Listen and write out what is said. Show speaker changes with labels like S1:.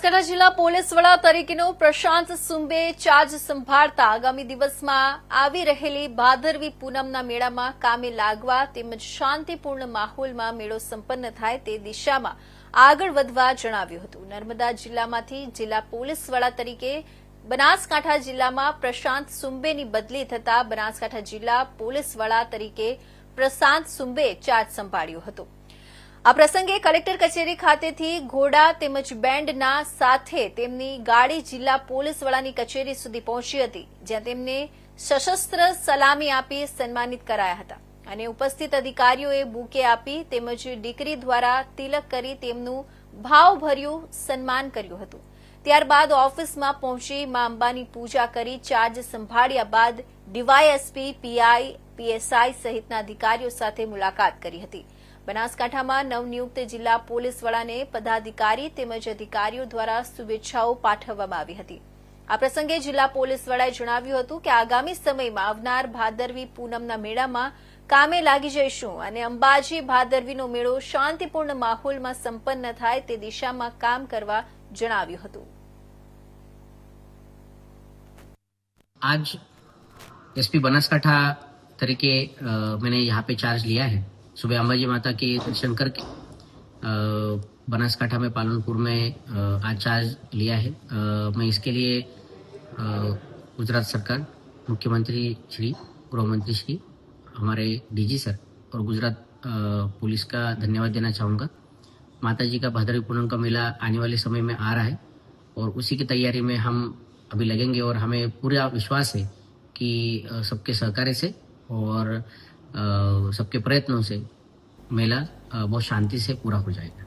S1: બનાસકાંઠા જિલ્લા પોલીસ વડા તરીકેનો પ્રશાંત સુંબે ચાર્જ સંભાળતા આગામી દિવસમાં આવી રહેલી ભાદરવી પૂનમના મેળામાં કામે લાગવા તેમજ શાંતિપૂર્ણ માહોલમાં મેળો સંપન્ન થાય તે દિશામાં આગળ વધવા જણાવ્યું હતું. નર્મદા જિલ્લામાંથી જિલ્લા પોલીસ વડા તરીકે બનાસકાંઠા જિલ્લામાં પ્રશાંત સુંબેની બદલી થતાં બનાસકાંઠા જિલ્લા પોલીસ વડા તરીકે પ્રશાંત સુંબે ચાર્જ સંભાળ્યો હતો. આ પ્રસંગે કલેક્ટર કચેરી ખાતેથી ઘોડા તેમજ બેન્ડના સાથે તેમની ગાડી જિલ્લા પોલીસ વડાની કચેરી સુધી પહોંચી હતી, જ્યાં તેમને સશસ્ત્ર સલામી આપી સન્માનિત કરાયા હતા. અને ઉપસ્થિત અધિકારીઓએ બુકે આપી તેમજ દીકરી દ્વારા તિલક કરી તેમનું ભાવભર્યું સન્માન કર્યું હતું. ત્યારબાદ ઓફિસમાં પહોંચી મા અંબાની પૂજા કરી ચાર્જ સંભાળ્યા બાદ ડીવાયએસપી, પીઆઈ, પીએસઆઈ સહિતના અધિકારીઓ સાથે મુલાકાત કરી હતી. બનાસકાંઠામાં નવનિયુક્ત જિલ્લા પોલીસ વડાને પદાધિકારી તેમજ અધિકારીઓ દ્વારા શુભેચ્છાઓ પાઠવવામાં આવી હતી. આ પ્રસંગે જિલ્લા પોલીસ વડાએ જણાવ્યું હતું કે આગામી સમયમાં આવનાર ભાદરવી પૂનમના મેળામાં કામે લાગી જઈશું અને અંબાજી ભાદરવીનો મેળો શાંતિપૂર્ણ માહોલમાં સંપન્ન થાય તે દિશામાં કામ કરવા જણાવ્યું હતું.
S2: આજ એસપી બનાસકાંઠા તરીકે મેં યહાં પે ચાર્જ લિયા હૈ. सुबह अंबाजी माता के दर्शन करके बनासकाठा में पालनपुर में आज चार्ज लिया है। मैं इसके लिए गुजरात सरकार, मुख्यमंत्री श्री गृह मंत्री श्री, हमारे डीजी सर और गुजरात पुलिस का धन्यवाद देना चाहूँगा। माता जी का भादरवी पूनम का मेला आने वाले समय में आ रहा है और उसी की तैयारी में हम अभी लगेंगे और हमें पूरा विश्वास है कि सबके सहकार्य से और सबके प्रयत्नों से मेला अ, बहुत शांति से पूरा हो जाएगा